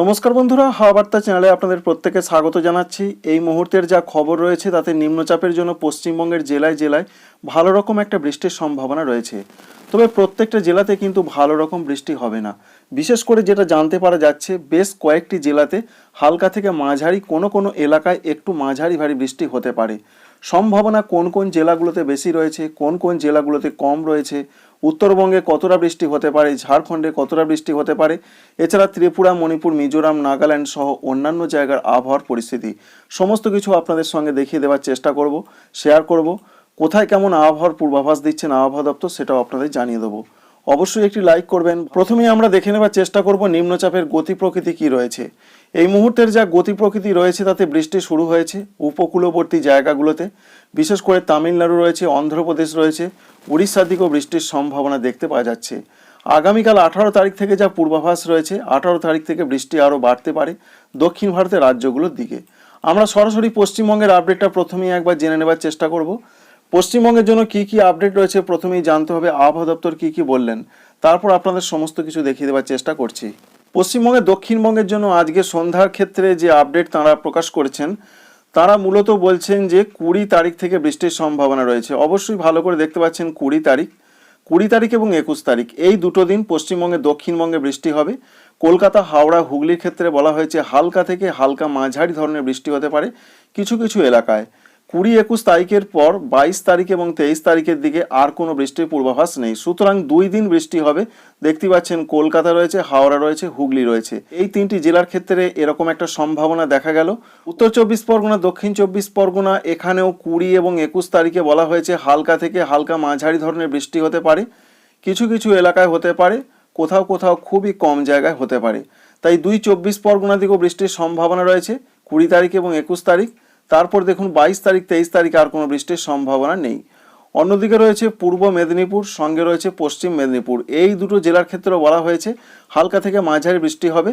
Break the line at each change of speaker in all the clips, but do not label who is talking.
নমস্কার বন্ধুরা, হাওয়া বার্তা চ্যানেলে আপনাদের প্রত্যেকে স্বাগত জানাচ্ছি। এই মুহূর্তের যা খবর রয়েছে, তাতে নিম্নচাপের জন্য পশ্চিমবঙ্গের জেলায় জেলায় ভালো রকম একটা বৃষ্টির সম্ভাবনা রয়েছে। তবে প্রত্যেকটা জেলাতে কিন্তু ভালো রকম বৃষ্টি হবে না। বিশেষ করে যেটা জানতে পারা যাচ্ছে, বেশ কয়েকটি জেলাতে হালকা থেকে মাঝারি কোনো কোনো এলাকায় একটু মাঝারি ভারী বৃষ্টি হতে পারে। সম্ভাবনা কোন কোন জেলাগুলোতে বেশি রয়েছে, কোন কোন জেলাগুলোতে কম রয়েছে উত্তরবঙ্গে কতটা বৃষ্টি হতে পারে, ঝাড়খণ্ডে কতটা বৃষ্টি হতে পারে, এছাড়া ত্রিপুরা, মণিপুর, মিজোরাম, নাগাল্যান্ড সহ অন্যান্য জায়গার আবহাওয়ার পরিস্থিতি। সমস্ত কিছু আপনাদের সঙ্গে দেখিয়ে দেওয়ার চেষ্টা করব শেয়ার করব, কোথায় কেমন আবহাওয়ার পূর্বাভাস দিচ্ছেন আবহাওয়া দপ্তর সেটাও আপনাদের জানিয়ে দেবো। অবশ্যই একটি লাইক করবেন। প্রথমেই আমরা দেখে নেবার চেষ্টা করব নিম্নচাপের গতি প্রকৃতি কি রয়েছে। এই মুহূর্তের যা গতি প্রকৃতি রয়েছে তাতে বৃষ্টি শুরু হয়েছে উপকূলবর্তী জায়গাগুলোতে। বিশেষ করে তামিলনাড়ু রয়েছে, অন্ধ্রপ্রদেশ রয়েছে উড়িষ্যার দিকেও বৃষ্টির সম্ভাবনা দেখতে পাওয়া যাচ্ছে। আগামীকাল আঠারো তারিখ থেকে যা পূর্বাভাস রয়েছে, আঠারো তারিখ থেকে বৃষ্টি আরও বাড়তে পারে দক্ষিণ ভারতের রাজ্যগুলোর দিকে। আমরা সরাসরি পশ্চিমবঙ্গের আপডেটটা প্রথমেই একবার জেনে নেবার চেষ্টা করব। পশ্চিমবঙ্গের জন্য কি কি আপডেট রয়েছে প্রথমেই জানতে হবে। আবহাওয়া দপ্তর কি কি বললেন, তারপর আপনাদের সমস্ত কিছু দেখিয়ে দেওয়ার চেষ্টা করছি। পশ্চিমবঙ্গের দক্ষিণবঙ্গের জন্য আজকে সন্ধ্যার ক্ষেত্রে যে আপডেট তাঁরা প্রকাশ করেছেন তারা মূলত বলছেন যে কুড়ি তারিখ থেকে বৃষ্টির সম্ভাবনা রয়েছে। অবশ্যই ভালো করে দেখতে পাচ্ছেন কুড়ি তারিখ। কুড়ি তারিখ এবং একুশ তারিখ, এই দুটো দিন পশ্চিমবঙ্গে, দক্ষিণবঙ্গে বৃষ্টি হবে। কলকাতা, হাওড়া, হুগলির ক্ষেত্রে বলা হয়েছে হালকা থেকে হালকা মাঝারি ধরনের বৃষ্টি হতে পারে। কিছু কিছু এলাকায় কুড়ি একুশ তারিখের পর বাইশ তারিখ এবং তেইশ তারিখের দিকে আর কোনো বৃষ্টির পূর্বাভাস নেই। সুতরাং দুই দিন বৃষ্টি হবে। দেখতে পাচ্ছেন কলকাতা রয়েছে, হাওড়া রয়েছে, হুগলি রয়েছে। এই তিনটি জেলার ক্ষেত্রে এরকম একটা সম্ভাবনা দেখা গেল। উত্তর চব্বিশ পরগনা, দক্ষিণ চব্বিশ পরগনা, এখানেও কুড়ি এবং একুশ তারিখে বলা হয়েছে হালকা থেকে হালকা মাঝারি ধরনের বৃষ্টি হতে পারে। কিছু কিছু এলাকায় হতে পারে, কোথাও কোথাও খুবই কম জায়গায় হতে পারে। তাই দুই চব্বিশ পরগনা দিকেও বৃষ্টির সম্ভাবনা রয়েছে। কুড়ি তারিখ এবং একুশ তারিখ তারপর দেখুন বাইশ তারিখ, তেইশ তারিখ আর কোনো বৃষ্টির সম্ভাবনা নেই। অন্যদিকে রয়েছে পূর্ব মেদিনীপুর, সঙ্গে রয়েছে পশ্চিম মেদিনীপুর। এই দুটো জেলার ক্ষেত্রেও বলা হয়েছে হালকা থেকে মাঝারি বৃষ্টি হবে।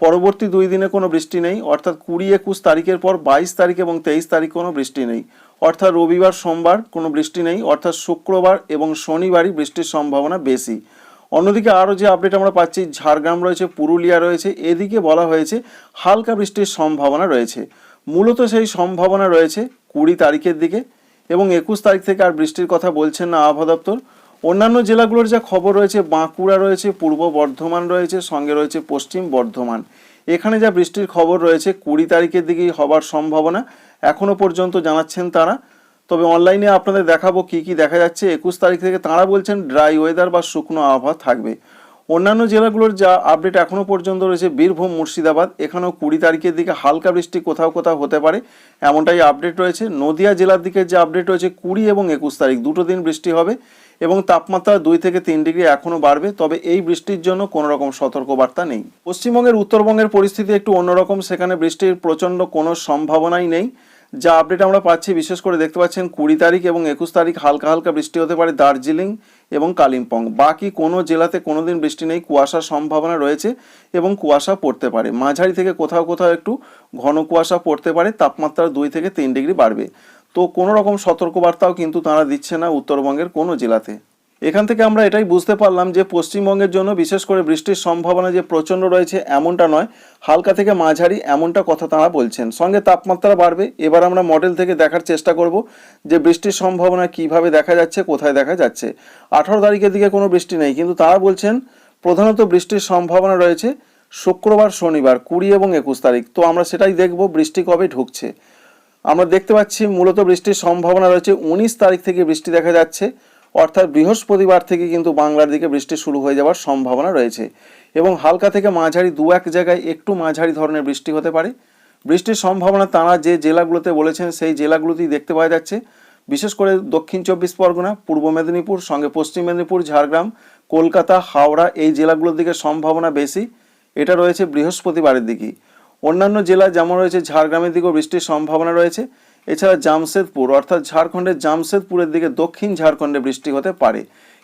পরবর্তী দুই দিনে কোনো বৃষ্টি নেই, অর্থাৎ কুড়ি একুশ তারিখের পর বাইশ তারিখ এবং তেইশ তারিখ কোনো বৃষ্টি নেই। অর্থাৎ রবিবার, সোমবার কোনো বৃষ্টি নেই, অর্থাৎ শুক্রবার এবং শনিবারই বৃষ্টির সম্ভাবনা বেশি। অন্যদিকে আরও যে আপডেট আমরা পাচ্ছি, ঝাড়গ্রাম রয়েছে, পুরুলিয়া রয়েছে, এদিকে বলা হয়েছে হালকা বৃষ্টির সম্ভাবনা রয়েছে। মূলত সেই সম্ভাবনা রয়েছে কুড়ি তারিখের দিকে এবং একুশ তারিখ থেকে আর বৃষ্টির কথা বলছেন না আবহাওয়া দপ্তর। অন্যান্য জেলাগুলোর যা খবর রয়েছে, বাঁকুড়া রয়েছে, পূর্ব বর্ধমান রয়েছে, সঙ্গে রয়েছে পশ্চিম বর্ধমান। এখানে যা বৃষ্টির খবর রয়েছে, কুড়ি তারিখের দিকেই হবার সম্ভাবনা এখনও পর্যন্ত জানাচ্ছেন তারা। তবে অনলাইনে আপনাদের দেখাবো কি কি দেখা যাচ্ছে। একুশ তারিখ থেকে তারা বলছেন, ড্রাই ওয়েদার বা শুকনো আবহাওয়া থাকবে। অন্যান্য জেলাগুলোর যা আপডেট এখনও পর্যন্ত রয়েছে, বীরভূম, মুর্শিদাবাদ, এখানেও কুড়ি তারিখের দিকে হালকা বৃষ্টি কোথাও কোথাও হতে পারে, এমনটাই আপডেট রয়েছে। নদিয়া জেলার দিকে যে আপডেট রয়েছে, কুড়ি এবং একুশ তারিখ, দুটো দিন বৃষ্টি হবে এবং তাপমাত্রা দুই থেকে তিন ডিগ্রি এখনও বাড়বে, তবে এই বৃষ্টির জন্য কোনো রকম সতর্কবার্তা নেই। পশ্চিমবঙ্গের উত্তরবঙ্গের পরিস্থিতি একটু অন্যরকম, সেখানে বৃষ্টির প্রচণ্ড কোনো সম্ভাবনাই নেই। যা আপডেট আমরা পাচ্ছি, বিশেষ করে দেখতে পাচ্ছেন কুড়ি তারিখ এবং একুশ তারিখ হালকা হালকা বৃষ্টি হতে পারে দার্জিলিং এবং কালিম্পং। বাকি কোনো জেলাতে কোনো দিন বৃষ্টি নেই, কুয়াশার সম্ভাবনা রয়েছে এবং কুয়াশা পড়তে পারে। মাঝারি থেকে কোথাও কোথাও একটু ঘন কুয়াশা পড়তে পারে, তাপমাত্রা দুই থেকে তিন ডিগ্রি বাড়বে। তো কোনো রকম সতর্কবার্তাও কিন্তু তারা দিচ্ছে না উত্তরবঙ্গের কোনো জেলাতে। এখান থেকে আমরা এটাই বুঝতে পারলাম যে পশ্চিমবঙ্গের জন্য বিশেষ করে বৃষ্টির সম্ভাবনা যে প্রচণ্ড রয়েছে এমনটা নয়, হালকা থেকে মাঝারি এমনটা কথা তারা বলছেন। সঙ্গে তাপমাত্রা বাড়বে, এবার আমরা মডেল থেকে দেখার চেষ্টা করব যে বৃষ্টির সম্ভাবনা কীভাবে দেখা যাচ্ছে, কোথায় দেখা যাচ্ছে। আঠারো তারিখের দিকে কোনো বৃষ্টি নেই, কিন্তু তারা বলছেন প্রধানত বৃষ্টির সম্ভাবনা রয়েছে শুক্রবার, শনিবার, কুড়ি এবং একুশ তারিখ। তো আমরা সেটাই দেখব বৃষ্টি কবে ঢুকছে। আমরা দেখতে পাচ্ছি মূলত বৃষ্টির সম্ভাবনা রয়েছে উনিশ তারিখ থেকে বৃষ্টি দেখা যাচ্ছে। অর্থাৎ বৃহস্পতিবার থেকে কিন্তু বাংলার দিকে বৃষ্টি শুরু হয়ে যাওয়ার সম্ভাবনা রয়েছে। এবং হালকা থেকে মাঝারি দু এক জায়গায় একটু মাঝারি ধরনের বৃষ্টি হতে পারে। বৃষ্টির সম্ভাবনা তারা যে জেলাগুলোতে বলেছেন, সেই জেলাগুলোতেই দেখতে পাওয়া যাচ্ছে। বিশেষ করে দক্ষিণ চব্বিশ পরগনা, পূর্ব মেদিনীপুর, সঙ্গে পশ্চিম মেদিনীপুর, ঝাড়গ্রাম, কলকাতা, হাওড়া এই জেলাগুলোর দিকে সম্ভাবনা বেশি। এটা রয়েছে বৃহস্পতিবারের দিকেই অন্যান্য জেলা যেমন রয়েছে, ঝাড়গ্রামের দিকেও বৃষ্টির সম্ভাবনা রয়েছে। এছাড়া জামশেদপুর, অর্থাৎ ঝাড়খণ্ডের জামশেদপুরের দিকে দক্ষিণ ঝাড়খণ্ডে বৃষ্টি হতে পারে।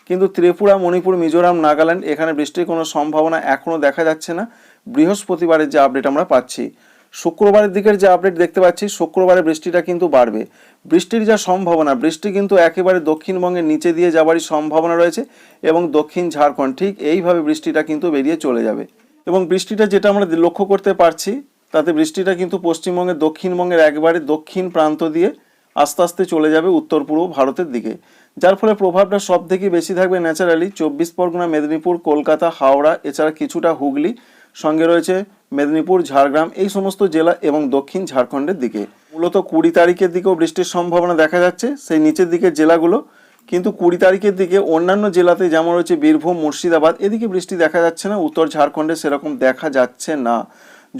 কিন্তু ত্রিপুরা, মণিপুর, মিজোরাম, নাগাল্যান্ড এখানে বৃষ্টির কোনো সম্ভাবনা এখনও দেখা যাচ্ছে না। বৃহস্পতিবারের যে আপডেট আমরা পাচ্ছি, শুক্রবারের দিকের যে আপডেট দেখতে পাচ্ছি শুক্রবারে বৃষ্টিটা কিন্তু বাড়বে। বৃষ্টির যা সম্ভাবনা, বৃষ্টি কিন্তু একেবারে দক্ষিণবঙ্গের নিচে দিয়ে যাওয়ারই সম্ভাবনা রয়েছে এবং দক্ষিণ ঝাড়খণ্ড, ঠিক এইভাবে বৃষ্টিটা কিন্তু বেরিয়ে চলে যাবে। এবং বৃষ্টিটা যেটা আমরা লক্ষ্য করতে পারছি তাতে বৃষ্টিটা কিন্তু পশ্চিমবঙ্গের দক্ষিণবঙ্গের একবারে দক্ষিণ প্রান্ত দিয়ে আস্তে আস্তে চলে যাবে উত্তর পূর্ব ভারতের দিকে। যার ফলে প্রভাবটা সব থেকে বেশি থাকবে ন্যাচারালি চব্বিশ পরগনা, মেদিনীপুর, কলকাতা, হাওড়া, এছাড়া কিছুটা হুগলি, সঙ্গে রয়েছে মেদিনীপুর, ঝাড়গ্রাম, এই সমস্ত জেলা এবং দক্ষিণ ঝাড়খণ্ডের দিকে। মূলত কুড়ি তারিখের দিকেও বৃষ্টির সম্ভাবনা দেখা যাচ্ছে, সেই নিচের দিকের জেলাগুলো। কিন্তু কুড়ি তারিখের দিকে অন্যান্য জেলাতে যেমন রয়েছে বীরভূম, মুর্শিদাবাদ, এদিকে বৃষ্টি দেখা যাচ্ছে না, উত্তর ঝাড়খণ্ডে সেরকম দেখা যাচ্ছে না।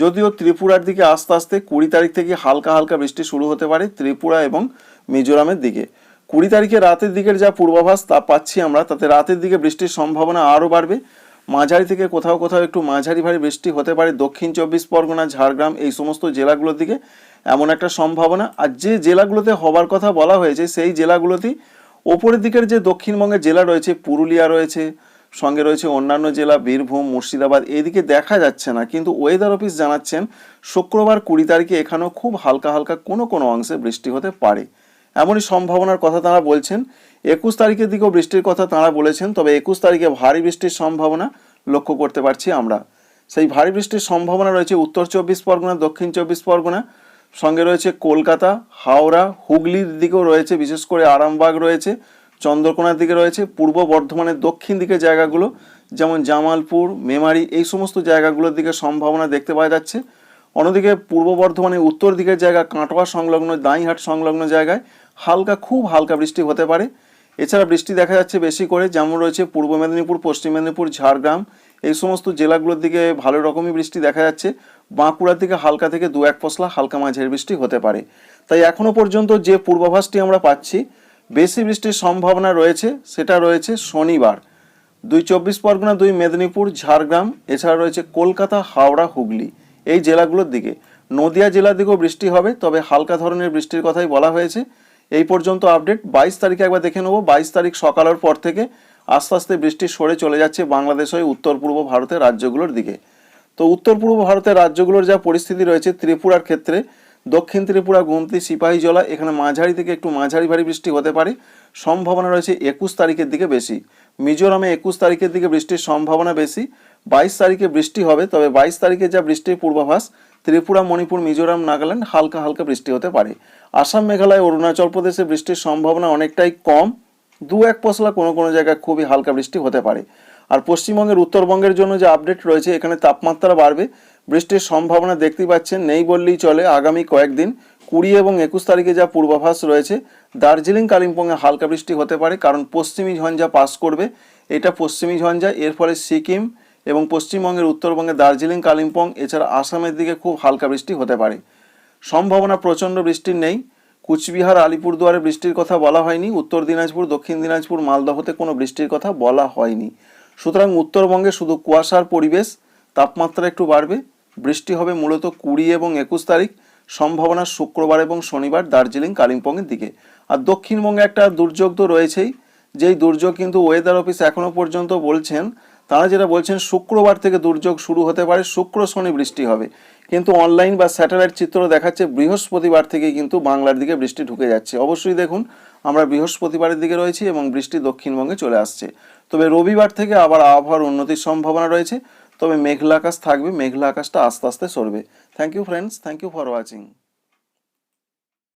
যদিও ত্রিপুরার দিকে আস্তে আস্তে কুড়ি তারিখ থেকে হালকা হালকা বৃষ্টি শুরু হতে পারে ত্রিপুরা এবং মিজোরামের দিকে। কুড়ি তারিখে রাতের দিকের যা পূর্বাভাস তা পাচ্ছি আমরা, তাতে রাতের দিকে বৃষ্টির সম্ভাবনা আরও বাড়বে। মাঝারি থেকে কোথাও কোথাও একটু মাঝারি ভারী বৃষ্টি হতে পারে। দক্ষিণ চব্বিশ পরগনা, ঝাড়গ্রাম এই সমস্ত জেলাগুলোর দিকে এমন একটা সম্ভাবনা। আর যে জেলাগুলোতে হবার কথা বলা হয়েছে, সেই জেলাগুলোতেই ওপরের দিকের যে দক্ষিণবঙ্গের জেলা রয়েছে, পুরুলিয়া রয়েছে সঙ্গে রয়েছে অন্যান্য জেলা, বীরভূম, মুর্শিদাবাদ, এদিকে দেখা যাচ্ছে না, কিন্তু ওয়েদার অফিস জানাচ্ছেন শুক্রবার কুড়ি তারিখে এখানেও খুব হালকা হালকা কোনো কোনো অংশে বৃষ্টি হতে পারে। এমনই সম্ভাবনার কথা তারা বলছেন। একুশ তারিখের দিকেও বৃষ্টির কথা তারা বলেছেন, তবে একুশ তারিখে ভারী বৃষ্টির সম্ভাবনা লক্ষ্য করতে পারছি আমরা। সেই ভারী বৃষ্টির সম্ভাবনা রয়েছে উত্তর চব্বিশ পরগনা, দক্ষিণ চব্বিশ পরগনা, সঙ্গে রয়েছে কলকাতা, হাওড়া, হুগলির দিকেও রয়েছে, বিশেষ করে আরামবাগ রয়েছে। চন্দ্রকোনার দিকে রয়েছে, পূর্ব বর্ধমানের দক্ষিণ দিকের জায়গাগুলো, যেমন জামালপুর, মেমারি, এই সমস্ত জায়গাগুলোর দিকে সম্ভাবনা দেখতে পাওয়া যাচ্ছে। অন্যদিকে পূর্ব বর্ধমানের উত্তর দিকের জায়গা কাটোয়া সংলগ্ন দাঁইহাট সংলগ্ন জায়গায় হালকা, খুব হালকা বৃষ্টি হতে পারে। এছাড়া বৃষ্টি দেখা যাচ্ছে বেশি করে, যেমন রয়েছে পূর্ব মেদিনীপুর, পশ্চিম মেদিনীপুর, ঝাড়গ্রাম। এই সমস্ত জেলাগুলোর দিকে ভালো রকমই বৃষ্টি দেখা যাচ্ছে। বাঁকুড়ার দিকে হালকা থেকে দু এক পশলা হালকা মাঝের বৃষ্টি হতে পারে। তাই এখনও পর্যন্ত যে পূর্বাভাসটি আমরা পাচ্ছি বেশি বৃষ্টির সম্ভাবনা রয়েছে, সেটা রয়েছে শনিবার। দুই চব্বিশ পরগনা, দুই মেদিনীপুর, ঝাড়গ্রাম, এছাড়া রয়েছে কলকাতা, হাওড়া, হুগলি। এই জেলাগুলোর দিকে। নদিয়া জেলার দিকেও বৃষ্টি হবে, তবে হালকা ধরনের বৃষ্টির কথাই বলা হয়েছে। এই পর্যন্ত আপডেট। বাইশ তারিখে একবার দেখে নেব। বাইশ তারিখ সকালের পর থেকে আস্তে আস্তে বৃষ্টি সরে চলে যাচ্ছে বাংলাদেশ হয়ে উত্তর পূর্ব ভারতের রাজ্যগুলোর দিকে। তো উত্তর পূর্ব ভারতের রাজ্যগুলোর যা পরিস্থিতি রয়েছে, ত্রিপুরার ক্ষেত্রে দক্ষিণ ত্রিপুরা গুমতি সিপাহীজলা এখানে মাঝারি থেকে একটু মাঝারি ভারী বৃষ্টি হতে পারে। সম্ভাবনা রয়েছে একুশ তারিখের দিকে বেশি। মিজোরামে একুশ তারিখের দিকে বৃষ্টির সম্ভাবনা বেশি। বাইশ তারিখে বৃষ্টি হবে, তবে বাইশ তারিখে যা বৃষ্টির পূর্বাভাস, ত্রিপুরা, মণিপুর, মিজোরাম, নাগাল্যান্ড হালকা হালকা বৃষ্টি হতে পারে। আসাম, মেঘালয়, অরুণাচল প্রদেশে বৃষ্টির সম্ভাবনা অনেকটাই কম। দু এক পশলা কোনো কোনো জায়গায় খুবই হালকা বৃষ্টি হতে পারে। আর পশ্চিমবঙ্গের উত্তরবঙ্গের জন্য যে আপডেট রয়েছে, এখানে তাপমাত্রা বাড়বে। বৃষ্টির সম্ভাবনা দেখতেই পাচ্ছেন, নেই বললেই চলে। আগামী কয়েকদিন, কুড়ি এবং একুশ তারিখে যা পূর্বাভাস রয়েছে, দার্জিলিং, কালিম্পংয়ে হালকা বৃষ্টি হতে পারে, কারণ পশ্চিমী ঝঞ্ঝা পাস করবে। এটা পশ্চিমী ঝঞ্ঝা, এর ফলে সিকিম এবং পশ্চিমবঙ্গের উত্তরবঙ্গে দার্জিলিং, কালিম্পং, এছাড়া আসামের দিকে খুব হালকা বৃষ্টি হতে পারে। সম্ভাবনা প্রচণ্ড বৃষ্টির নেই। কুচবিহার, আলিপুরদুয়ারে বৃষ্টির কথা বলা হয়নি। উত্তর দিনাজপুর, দক্ষিণ দিনাজপুর, মালদহতে কোনো বৃষ্টির কথা বলা হয়নি। সুতরাং উত্তরবঙ্গে শুধু কুয়াশার পরিবেশ, তাপমাত্রা একটু বাড়বে। বৃষ্টি হবে মূলত কুড়ি এবং একুশ তারিখ, সম্ভাবনা শুক্রবার এবং শনিবার দার্জিলিং, কালিম্পংয়ের দিকে। আর দক্ষিণবঙ্গে একটা দুর্যোগ তো রয়েছেই। যেই দুর্যোগ কিন্তু ওয়েদার অফিস এখনও পর্যন্ত বলছেন, তারা যেটা বলছেন, শুক্রবার থেকে দুর্যোগ শুরু হতে পারে, শুক্র শনি বৃষ্টি হবে। কিন্তু অনলাইন বা স্যাটেলাইট চিত্র দেখাচ্ছে, বৃহস্পতিবার থেকে কিন্তু বাংলার দিকে বৃষ্টি ঢুকে যাচ্ছে। অবশ্যই দেখুন, আমরা বৃহস্পতিবারের দিকে রয়েছি এবং বৃষ্টি দক্ষিণবঙ্গে চলে আসছে। তবে রবিবার থেকে আবার আবহাওয়ার উন্নতির সম্ভাবনা রয়েছে। তবে মেঘলা আকাশ থাকবে, মেঘলা আকাশটা আস্তে আস্তে সরবে। Thank you friends thank you for watching